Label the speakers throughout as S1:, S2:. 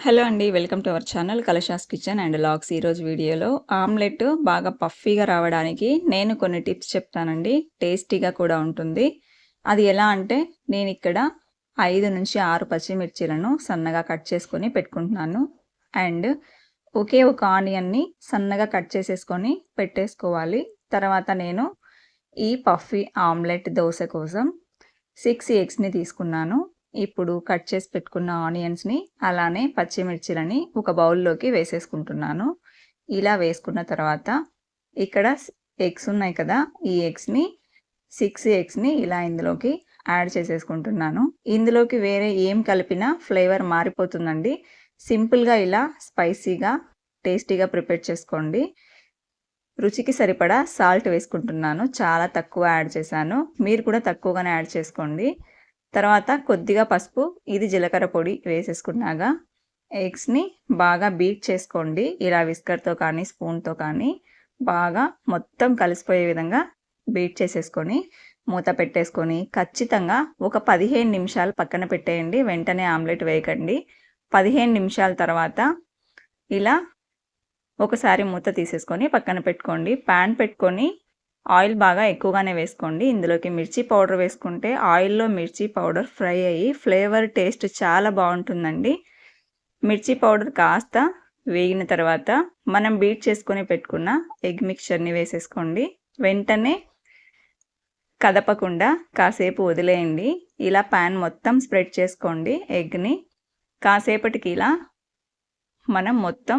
S1: Hello అండి welcome to our channel Kalasha's kitchen and logs. ఈరోజు వీడియోలో ఆమ్లెట్ బాగా పఫీగా రావడానికి నేను కొన్ని టిప్స్ చెప్తానండి. టేస్టీగా కూడా ఉంటుంది. అది ఎలా అంటే నేను ఇక్కడ ఐదు నుంచి ఆరు పచ్చిమిర్చీలను సన్నగా కట్ చేసుకొని పెట్టుకుంటున్నాను. అండ్ ఒకే ఒక ఆనియన్ని సన్నగా కట్ చేసేసుకొని పెట్టేసుకోవాలి. తర్వాత నేను ఈ పఫీ ఆమ్లెట్ దోశ కోసం సిక్స్ ఎగ్స్ని తీసుకున్నాను. ఇప్పుడు కట్ చేసి పెట్టుకున్న ఆనియన్స్ని అలానే పచ్చిమిర్చిలని ఒక బౌల్లోకి వేసేసుకుంటున్నాను. ఇలా వేసుకున్న తర్వాత ఇక్కడ ఎగ్స్ ఉన్నాయి కదా ఈ ఎగ్స్ని సిక్స్ ఎగ్స్ని ఇలా ఇందులోకి యాడ్ చేసేసుకుంటున్నాను. ఇందులోకి వేరే ఏం కలిపినా ఫ్లేవర్ మారిపోతుందండి. సింపుల్గా ఇలా స్పైసీగా టేస్టీగా ప్రిపేర్ చేసుకోండి. రుచికి సరిపడా సాల్ట్ వేసుకుంటున్నాను. చాలా తక్కువ యాడ్ చేశాను. మీరు కూడా తక్కువగానే యాడ్ చేసుకోండి. తర్వాత కొద్దిగా పసుపు ఇది జీలకర్ర పొడి వేసేసుకున్నాక ఎగ్స్ని బాగా బీట్ చేసుకోండి. ఇలా విస్కర్తో కానీ స్పూన్తో కానీ బాగా మొత్తం కలిసిపోయే విధంగా బీట్ చేసేసుకొని మూత పెట్టేసుకొని ఖచ్చితంగా ఒక పదిహేను నిమిషాలు పక్కన పెట్టేయండి. వెంటనే ఆమ్లెట్ వేయకండి. పదిహేను నిమిషాల తర్వాత ఇలా ఒకసారి మూత తీసేసుకొని పక్కన పెట్టుకోండి. ప్యాన్ పెట్టుకొని ఆయిల్ బాగా ఎక్కువగానే వేసుకోండి. ఇందులోకి మిర్చి పౌడర్ వేసుకుంటే ఆయిల్లో మిర్చి పౌడర్ ఫ్రై అయ్యి ఫ్లేవర్ టేస్ట్ చాలా బాగుంటుందండి. మిర్చి పౌడర్ కాస్త వేగిన తర్వాత మనం బీట్ చేసుకొని పెట్టుకున్న ఎగ్ మిక్చర్ని వేసేసుకోండి. వెంటనే కదపకుండా కాసేపు వదిలేయండి. ఇలా ప్యాన్ మొత్తం స్ప్రెడ్ చేసుకోండి ఎగ్ని. కాసేపటికి ఇలా మనం మొత్తం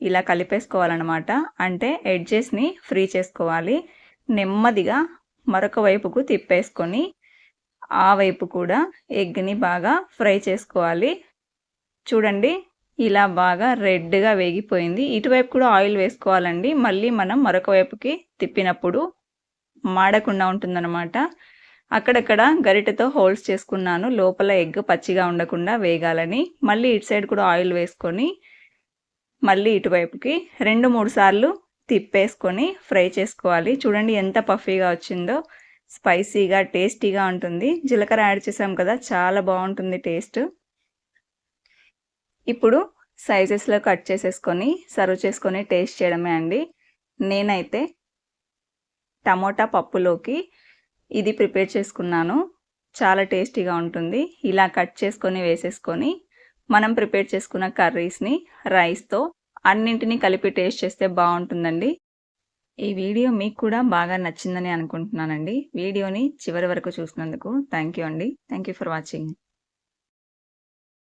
S1: ఇలా కలిపేసుకోవాలన్నమాట. అంటే ఎడ్జెస్ని ఫ్రీ చేసుకోవాలి. నెమ్మదిగా మరొక వైపుకు తిప్పేసుకొని ఆ వైపు కూడా ఎగ్ని బాగా ఫ్రై చేసుకోవాలి. చూడండి ఇలా బాగా రెడ్గా వేగిపోయింది. ఇటువైపు కూడా ఆయిల్ వేసుకోవాలండి. మళ్ళీ మనం మరొక వైపుకి తిప్పినప్పుడు మాడకుండా ఉంటుందన్నమాట. అక్కడక్కడ గరిటెతో హోల్స్ చేసుకున్నాను. లోపల ఎగ్ పచ్చిగా ఉండకుండా వేగాలని. మళ్ళీ ఇటు సైడ్ కూడా ఆయిల్ వేసుకొని మళ్ళీ ఇటువైపుకి రెండు మూడు సార్లు తిప్పేసుకొని ఫ్రై చేసుకోవాలి. చూడండి ఎంత పఫీగా వచ్చిందో. స్పైసీగా టేస్టీగా ఉంటుంది. జీలకర్ర యాడ్ చేసాం కదా చాలా బాగుంటుంది టేస్ట్. ఇప్పుడు సైజెస్లో కట్ చేసేసుకొని సర్వ్ చేసుకొని టేస్ట్ చేయడమే అండి. నేనైతే టమోటా పప్పులోకి ఇది ప్రిపేర్ చేసుకున్నాను. చాలా టేస్టీగా ఉంటుంది. ఇలా కట్ చేసుకొని వేసేసుకొని మనం ప్రిపేర్ చేసుకున్న కర్రీస్ని రైస్తో అన్నింటినీ కలిపి టేస్ట్ చేస్తే బాగుంటుందండి. ఈ వీడియో మీకు కూడా బాగా నచ్చిందని అనుకుంటున్నానండి. వీడియోని చివరి వరకు చూసినందుకు థ్యాంక్ యూ అండి. Thank you for watching.